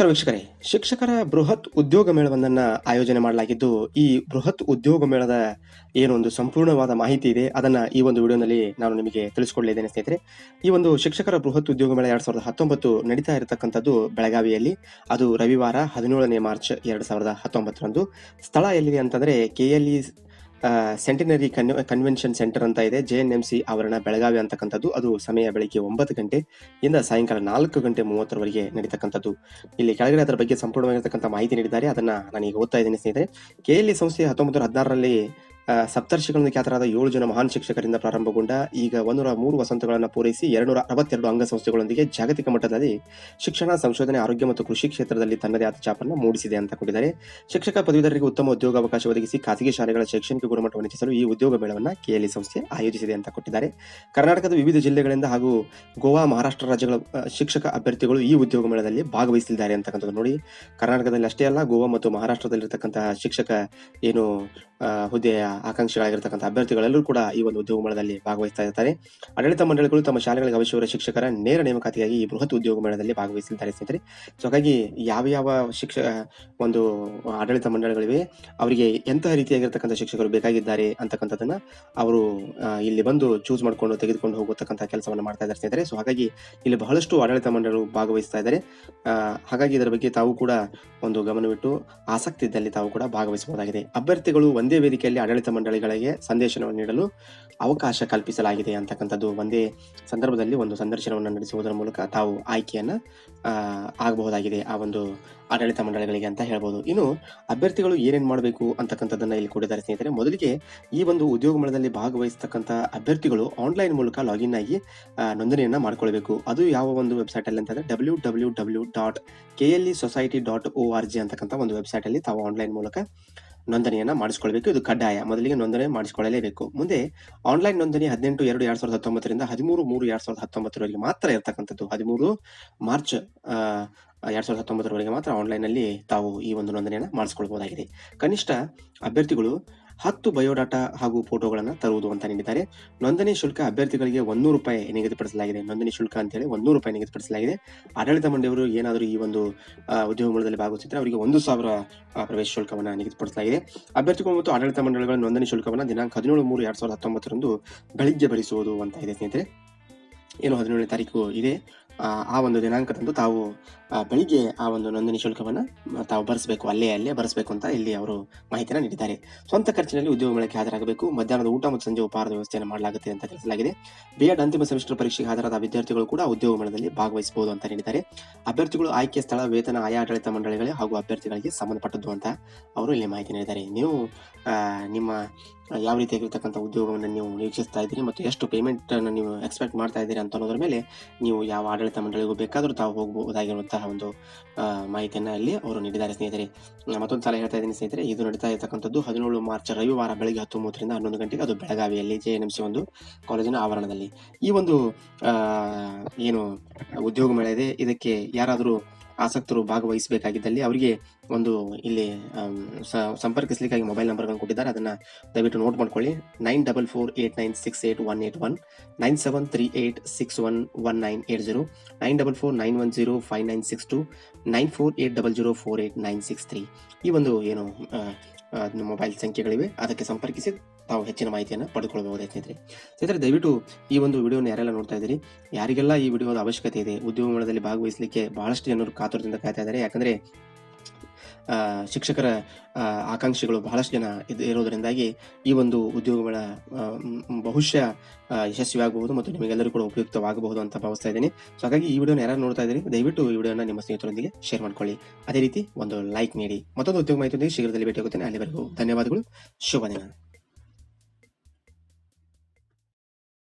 ನಮಸ್ಕಾರ ವೀಕ್ಷಕರೇ. ಶಿಕ್ಷಕರ ಬೃಹತ್ ಉದ್ಯೋಗ ಮೇಳವನ್ನ ಆಯೋಜನೆ ಮಾಡಲಾಗಿದ್ದು, ಈ ಬೃಹತ್ ಉದ್ಯೋಗ ಮೇಳದ ಏನೊಂದು ಸಂಪೂರ್ಣವಾದ ಮಾಹಿತಿ ಇದೆ, ಅದನ್ನ ಈ ಒಂದು ವಿಡಿಯೋನಲ್ಲಿ ನಾನು ನಿಮಗೆ ತಿಳಿಸ್ಕೊಡ್ಲಿದ್ದೇನೆ ಸ್ನೇಹಿತರೆ. ಈ ಒಂದು ಶಿಕ್ಷಕರ ಬೃಹತ್ ಉದ್ಯೋಗ ಮೇಳ ಎರಡ್ ಸಾವಿರದ ಹತ್ತೊಂಬತ್ತು ನಡೀತಾ ಇರತಕ್ಕಂಥದ್ದು ಬೆಳಗಾವಿಯಲ್ಲಿ. ಅದು ರವಿವಾರ ಹದಿನೇಳನೇ ಮಾರ್ಚ್ ಎರಡ್ ಸಾವಿರದ ಹತ್ತೊಂಬತ್ತರಂದು. ಸ್ಥಳ ಎಲ್ಲಿದೆ ಅಂತಂದ್ರೆ KLE centenary con convention centre ಅಂತ ಇದೆ. ಜೆ ಎನ್ ಎಂ ಸಿ ಆವರಣ ಬೆಳಗಾವಿ ಅಂತಕ್ಕಂಥದ್ದು. ಅದು ಸಮಯ ಬೆಳಿಗ್ಗೆ ಒಂಬತ್ತು ಗಂಟೆ ಇಂದ ಸಾಯಂಕಾಲ ನಾಲ್ಕು ಗಂಟೆ ಮೂವತ್ತರವರೆಗೆ ನಡೀತಕ್ಕಂಥದ್ದು. ಇಲ್ಲಿ ಕೆಳಗಡೆ ಅದರ ಬಗ್ಗೆ ಸಂಪೂರ್ಣವಾಗಿರ್ತಕ್ಕಂಥ ಮಾಹಿತಿ ನೀಡಿದ್ದಾರೆ. ಅದನ್ನ ನಾನು ಈಗ ಓದ್ತಾ ಇದ್ದೀನಿ ಸ್ನೇಹಿತರೆ. ಕೆಎಲ್ಇ ಸಂಸ್ಥೆ ಹತ್ತೊಂಬತ್ತು ಹದಿನಾರರಲ್ಲಿ ಸಪ್ತರ್ಷಿಗಳನ್ನು ಖ್ಯಾತರಾದ ಏಳು ಜನ ಮಹಾನ್ ಶಿಕ್ಷಕರಿಂದ ಪ್ರಾರಂಭಗೊಂಡ ಈಗ ಒಂದೂರ ಮೂರು ವಸಂತಗಳನ್ನು ಪೂರೈಸಿ ಎರಡುನೂರ ಅರವತ್ತೆರಡು ಅಂಗಸಂಸ್ಥೆಗಳೊಂದಿಗೆ ಜಾಗತಿಕ ಮಟ್ಟದಲ್ಲಿ ಶಿಕ್ಷಣ, ಸಂಶೋಧನೆ, ಆರೋಗ್ಯ ಮತ್ತು ಕೃಷಿ ಕ್ಷೇತ್ರದಲ್ಲಿ ತನ್ನದೇ ಆದ ಛಾಪನ್ನು ಮೂಡಿಸಿದೆ ಅಂತ ಕೊಟ್ಟಿದ್ದಾರೆ. ಶಿಕ್ಷಕ ಪದವೀಧರರಿಗೆ ಉತ್ತಮ ಉದ್ಯೋಗ ಅವಕಾಶ ಒದಗಿಸಿ ಖಾಸಗಿ ಶಾಲೆಗಳ ಶೈಕ್ಷಣಿಕ ಗುಣಮಟ್ಟವನ್ನು ಹೆಚ್ಚಿಸಲು ಈ ಉದ್ಯೋಗ ಮೇಳವನ್ನು ಕೆಎಲ್ಇ ಸಂಸ್ಥೆ ಆಯೋಜಿಸಿದೆ ಅಂತ ಕೊಟ್ಟಿದ್ದಾರೆ. ಕರ್ನಾಟಕದ ವಿವಿಧ ಜಿಲ್ಲೆಗಳಿಂದ ಹಾಗೂ ಗೋವಾ, ಮಹಾರಾಷ್ಟ್ರ ರಾಜ್ಯಗಳ ಶಿಕ್ಷಕ ಅಭ್ಯರ್ಥಿಗಳು ಈ ಉದ್ಯೋಗ ಮೇಳದಲ್ಲಿ ಭಾಗವಹಿಸಲಿದ್ದಾರೆ ಅಂತಕ್ಕಂಥದ್ದು ನೋಡಿ. ಕರ್ನಾಟಕದಲ್ಲಿ ಅಷ್ಟೇ ಅಲ್ಲ, ಗೋವಾ ಮತ್ತು ಮಹಾರಾಷ್ಟ್ರದಲ್ಲಿರ್ತಕ್ಕಂತಹ ಶಿಕ್ಷಕ ಏನು ಹುದ್ದೆಯ ಆಕಾಂಕ್ಷಿಗಳಾಗಿರ್ತಕ್ಕಂಥ ಅಭ್ಯರ್ಥಿಗಳೆಲ್ಲರೂ ಕೂಡ ಈ ಒಂದು ಉದ್ಯೋಗ ಮೇಳದಲ್ಲಿ ಭಾಗವಹಿಸ್ತಾ ಇರ್ತಾರೆ. ಆಡಳಿತ ಮಂಡಳಿಗಳು ತಮ್ಮ ಶಾಲೆಗಳಿಗೆ ಅವಶ್ಯವಿರುವ ಶಿಕ್ಷಕರ ನೇರ ನೇಮಕಾತಿಗಾಗಿ ಈ ಬೃಹತ್ ಉದ್ಯೋಗ ಮೇಳದಲ್ಲಿ ಭಾಗವಹಿಸಲಿದ್ದಾರೆ ಸ್ನೇಹಿತರೆ. ಸೊ ಹಾಗಾಗಿ ಯಾವ ಯಾವ ಶಿಕ್ಷ, ಒಂದು ಆಡಳಿತ ಮಂಡಳಿಗಳಿವೆ, ಅವರಿಗೆ ಎಂತಹ ರೀತಿಯಾಗಿರ್ತಕ್ಕಂಥ ಶಿಕ್ಷಕರು ಬೇಕಾಗಿದ್ದಾರೆ ಅಂತಕ್ಕಂಥದ್ದನ್ನ ಅವರು ಇಲ್ಲಿ ಬಂದು ಚೂಸ್ ಮಾಡ್ಕೊಂಡು ತೆಗೆದುಕೊಂಡು ಹೋಗತಕ್ಕಂಥ ಕೆಲಸವನ್ನು ಮಾಡ್ತಾ ಇದ್ದಾರೆ ಸ್ನೇಹಿತರೆ. ಸೊ ಹಾಗಾಗಿ ಇಲ್ಲಿ ಬಹಳಷ್ಟು ಆಡಳಿತ ಮಂಡಳಿಗಳು ಭಾಗವಹಿಸ್ತಾ ಇದ್ದಾರೆ. ಹಾಗಾಗಿ ಇದರ ಬಗ್ಗೆ ತಾವು ಕೂಡ ಒಂದು ಗಮನವಿಟ್ಟು ಆಸಕ್ತಿ ಇದ್ದಲ್ಲಿ ತಾವು ಕೂಡ ಭಾಗವಹಿಸಬಹುದಾಗಿದೆ. ಅಭ್ಯರ್ಥಿಗಳು ಒಂದೇ ವೇದಿಕೆಯಲ್ಲಿ ಆಡಳಿತ ಮಂಡಳಿಗಳಿಗೆ ಸಂದೇಶನವನ್ನು ನೀಡಲು ಅವಕಾಶ ಕಲ್ಪಿಸಲಾಗಿದೆ ಅಂತಕ್ಕಂಥದ್ದು ಒಂದೇ ಸಂದರ್ಭದಲ್ಲಿ ಒಂದು ಸಂದರ್ಶನವನ್ನು ನಡೆಸುವುದರ ಮೂಲಕ ತಾವು ಆಯ್ಕೆಯನ್ನು ಆಗಬಹುದಾಗಿದೆ ಆ ಒಂದು ಆಡಳಿತ ಮಂಡಳಿಗಳಿಗೆ ಅಂತ ಹೇಳ್ಬೋದು. ಇನ್ನು ಅಭ್ಯರ್ಥಿಗಳು ಏನೇನು ಮಾಡಬೇಕು ಅಂತಕ್ಕಂಥದ್ದನ್ನು ಇಲ್ಲಿ ಕೊಟ್ಟಿದ್ದಾರೆ ಸ್ನೇಹಿತರೆ, ಮೊದಲಿಗೆ ಈ ಒಂದು ಉದ್ಯೋಗ ಮೇಳದಲ್ಲಿ ಭಾಗವಹಿಸತಕ್ಕಂಥ ಅಭ್ಯರ್ಥಿಗಳು ಆನ್ಲೈನ್ ಮೂಲಕ ಲಾಗಿನ್ ಆಗಿ ನೋಂದಣಿಯನ್ನು ಮಾಡ್ಕೊಳ್ಬೇಕು. ಅದು ಯಾವ ಒಂದು ವೆಬ್ಸೈಟ್ ಅಂತಂದರೆ W W W dot K L E society dot O R G ಅಂತಕ್ಕಂಥ ಒಂದು ವೆಬ್ಸೈಟ್ ಅಲ್ಲಿ ತಾವು ಆನ್ಲೈನ್ ಮೂಲಕ ನೋಂದಣಿಯನ್ನ ಮಾಡಿಸ್ಕೊಳ್ಬೇಕು. ಇದು ಕಡ್ಡಾಯ. ಮೊದಲಿಗೆ ನೋಂದಣಿ ಮಾಡಿಸಿಕೊಳ್ಳಲೇಬೇಕು. ಮುಂದೆ ಆನ್ಲೈನ್ ನೋಂದಣಿ ಹದಿನೆಂಟು, ಎರಡು, ಎರಡ್ ಸಾವಿರದ ಹತ್ತೊಂಬತ್ತರಿಂದ ಹದಿಮೂರು, ಮೂರು, ಎರಡ್ ಸಾವಿರದ ಹತ್ತೊಂಬತ್ತರವರೆಗೆ ಮಾತ್ರ ಇರತಕ್ಕಂಥದ್ದು. ಹದಿಮೂರು ಮಾರ್ಚ್ ಎರಡ್ ಸಾವಿರದ ಹತ್ತೊಂಬತ್ತರವರೆಗೆ ಮಾತ್ರ ಆನ್ಲೈನ್ ಅಲ್ಲಿ ತಾವು ಈ ಒಂದು ನೋಂದಣಿಯನ್ನು ಮಾಡಿಸ್ಕೊಳ್ಬಹುದಾಗಿದೆ ಕನಿಷ್ಠ ಅಭ್ಯರ್ಥಿಗಳು ಹತ್ತು ಬಯೋಡಾಟಾ ಹಾಗೂ ಫೋಟೋಗಳನ್ನು ತರುವುದು ಅಂತ ನೀಡಿದ್ದಾರೆ. ನೋಂದಣಿ ಶುಲ್ಕ ಅಭ್ಯರ್ಥಿಗಳಿಗೆ ಒಂದೂರು ರೂಪಾಯಿ ನಿಗದಿಪಡಿಸಲಾಗಿದೆ. ನೋಂದಣಿ ಶುಲ್ಕ ಅಂತೇಳಿ ಒಂದೂರು ರೂಪಾಯಿ ನಿಗದಿಪಡಿಸಲಾಗಿದೆ. ಆಡಳಿತ ಮಂಡಳಿಯವರು ಏನಾದರೂ ಈ ಒಂದು ಉದ್ಯೋಗ ಮೂಲದಲ್ಲಿ ಭಾಗವಹಿಸಿದ್ರೆ ಅವರಿಗೆ ಒಂದು ಸಾವಿರ ಪ್ರವೇಶ ಶುಲ್ಕವನ್ನು ನಿಗದಿಪಡಿಸಲಾಗಿದೆ. ಅಭ್ಯರ್ಥಿಗಳು ಮತ್ತು ಆಡಳಿತ ಮಂಡಳಿಗಳ ನೋಂದಣಿ ಶುಲ್ಕವನ್ನು ದಿನಾಂಕ ಹದಿನೇಳು ಮೂರು ಎರಡ್ ಸಾವಿರದ ಹತ್ತೊಂಬತ್ತರಂದು ಬೆಳಿಗ್ಗೆ ಭರಿಸುವುದು ಅಂತ ಇದೆ ಸ್ನೇಹಿತರೆ. ಏನು ಹದಿನೇಳನೇ ತಾರೀಕು ಇದೆ. ಆ, ಒಂದು ದಿನಾಂಕದಂದು ತಾವು ಬೆಳಿಗ್ಗೆ ಆ ಒಂದು ನೋಂದಣಿ ಶುಲ್ಕವನ್ನು ತಾವು ಭರಿಸಬೇಕು ಅಲ್ಲೇ ಅಲ್ಲೇ ಭರಿಸಬೇಕು ಅಂತ ಇಲ್ಲಿ ಅವರು ಮಾಹಿತಿಯನ್ನು ನೀಡಿದ್ದಾರೆ. ಸ್ವಂತ ಖರ್ಚಿನಲ್ಲಿ ಉದ್ಯೋಗ ಮೇಳಕ್ಕೆ ಹಾಜರಾಗಬೇಕು ಮಧ್ಯಾಹ್ನದ ಊಟ ಮತ್ತು ಸಂಜೆ ಉಪಹಾರದ ವ್ಯವಸ್ಥೆಯನ್ನು ಮಾಡಲಾಗುತ್ತೆ ಅಂತ ತಿಳಿಸಲಾಗಿದೆ. ಬಿ ಎಡ್ ಅಂತಿಮ ಸೆಮಿಸ್ಟರ್ ಪರೀಕ್ಷೆಗೆ ಹಾಜರಾದ ವಿದ್ಯಾರ್ಥಿಗಳು ಕೂಡ ಉದ್ಯೋಗ ಮೇಳದಲ್ಲಿ ಭಾಗವಹಿಸಬಹುದು ಅಂತ ನೀಡಿದ್ದಾರೆ ಅಭ್ಯರ್ಥಿಗಳು ಆಯ್ಕೆ ಸ್ಥಳ ವೇತನ ಆಯಾ ಆಡಳಿತ ಮಂಡಳಿಗಳೇ ಹಾಗೂ ಅಭ್ಯರ್ಥಿಗಳಿಗೆ ಸಂಬಂಧಪಟ್ಟದ್ದು ಅಂತ ಅವರು ಇಲ್ಲಿ ಮಾಹಿತಿ ನೀಡಿದ್ದಾರೆ. ನೀವು ನಿಮ್ಮ ಯಾವ ರೀತಿಯಾಗಿರ್ತಕ್ಕಂಥ ಉದ್ಯೋಗವನ್ನು ನೀವು ನಿರೀಕ್ಷಿಸ್ತಾ ಇದ್ದೀರಿ ಮತ್ತು ಎಷ್ಟು ಪೇಮೆಂಟ್ ಅನ್ನು ನೀವು ಎಕ್ಸ್ಪೆಕ್ಟ್ ಮಾಡ್ತಾ ಇದ್ದೀರಿ ಅಂತ ಅನ್ನೋದ್ರ ಮೇಲೆ ನೀವು ಯಾವ ಆಡಳಿತ ಮಂಡಳಿಗೂ ಬೇಕಾದರೂ ತಾವು ಹೋಗಬಹುದಾಗಿರುವಂತಹ ಒಂದು ಮಾಹಿತಿಯನ್ನು ಅಲ್ಲಿ ಅವರು ನೀಡಿದ್ದಾರೆ ಸ್ನೇಹಿತರೆ. ಮತ್ತೊಂದು ಸಲ ಹೇಳ್ತಾ ಇದ್ದೀನಿ ಸ್ನೇಹಿತರೆ, ಇದು ನಡೀತಾ ಇರತಕ್ಕಂಥದ್ದು ಹದಿನೇಳು ಮಾರ್ಚ್ ರವಿವಾರ ಬೆಳಗ್ಗೆ ಹತ್ತು ಮೂವತ್ತರಿಂದ ಹನ್ನೊಂದು ಗಂಟೆಗೆ, ಅದು ಬೆಳಗಾವಿಯಲ್ಲಿ ಜೆ ಎನ್ ಎಂ ಒಂದು ಕಾಲೇಜಿನ ಆವರಣದಲ್ಲಿ. ಈ ಒಂದು ಏನು ಉದ್ಯೋಗ ಮೇಳ ಇದೆ, ಇದಕ್ಕೆ ಯಾರಾದರೂ ಆಸಕ್ತರು ಭಾಗವಹಿಸಬೇಕಾಗಿದ್ದಲ್ಲಿ ಅವರಿಗೆ ಒಂದು ಇಲ್ಲಿ ಸಂಪರ್ಕಿಸಲಿಕ್ಕಾಗಿ ಮೊಬೈಲ್ ನಂಬರ್ಗಳನ್ನು ಕೊಟ್ಟಿದ್ದಾರೆ. ಅದನ್ನ ದಯವಿಟ್ಟು ನೋಟ್ ಮಾಡ್ಕೊಳ್ಳಿ. Nine double four eight nine six eight one eight one, nine seven three eight six one one nine eight zero, nine double four nine one zero five nine six two, nine four eight double zero four eight nine six three. ಈ ಒಂದು ಏನು mobile ಸಂಖ್ಯೆಗಳಿವೆ, ಅದಕ್ಕೆ ಸಂಪರ್ಕಿಸಿ, ತಾವು ಹೆಚ್ಚಿನ ಮಾಹಿತಿಯನ್ನು ಪಡೆದುಕೊಳ್ಳಬಹುದು ಸ್ನೇಹಿತರೆ. ಸ್ನೇಹಿತರೆ, ದಯವಿಟ್ಟು ಈ ಒಂದು ವಿಡಿಯೋನ ಯಾರೆಲ್ಲ ನೋಡ್ತಾ ಇದ್ದೀರಿ, ಯಾರಿಗೆಲ್ಲ ಈ ವಿಡಿಯೋದ ಅವಶ್ಯಕತೆ ಇದೆ ಉದ್ಯೋಗ ಮೇಳದಲ್ಲಿ ಭಾಗವಹಿಸಲಿಕ್ಕೆ ಬಹಳಷ್ಟು ಜನರು ಕಾತುರದಿಂದ ಕಾಯ್ತಾ ಇದ್ದಾರೆ. ಯಾಕಂದ್ರೆ ಶಿಕ್ಷಕರ ಆಕಾಂಕ್ಷೆಗಳು ಬಹಳಷ್ಟು ಜನ ಇದು, ಇರೋದರಿಂದಾಗಿ ಈ ಒಂದು ಉದ್ಯೋಗಗಳ ಬಹುಶಃ ಯಶಸ್ವಿಯಾಗಬಹುದು ಮತ್ತು ನಿಮಗೆಲ್ಲರೂ ಕೂಡ ಉಪಯುಕ್ತವಾಗಬಹುದು ಅಂತ ಭಾವಿಸ್ತಾ ಇದ್ದೀನಿ. ಸೊ, ಹಾಗಾಗಿ ಈ ವಿಡಿಯೋನ ಯಾರು ನೋಡ್ತಾ ಇದ್ದೀರಿ, ದಯವಿಟ್ಟು ಈ ವಿಡಿಯೋನ ನಿಮ್ಮ ಸ್ನೇಹಿತರೊಂದಿಗೆ ಶೇರ್ ಮಾಡ್ಕೊಳ್ಳಿ. ಅದೇ ರೀತಿ ಒಂದು ಲೈಕ್ ನೀಡಿ, ಮತ್ತೊಂದು ಉದ್ಯೋಗ ಮಾಹಿತಿಯೊಂದಿಗೆ ಶೀಘ್ರದಲ್ಲಿ ಭೇಟಿ ಆಗುತ್ತೇನೆ ಅಲ್ಲಿವರೆಗೂ ಧನ್ಯವಾದಗಳು. ಶುಭ ದಿನ.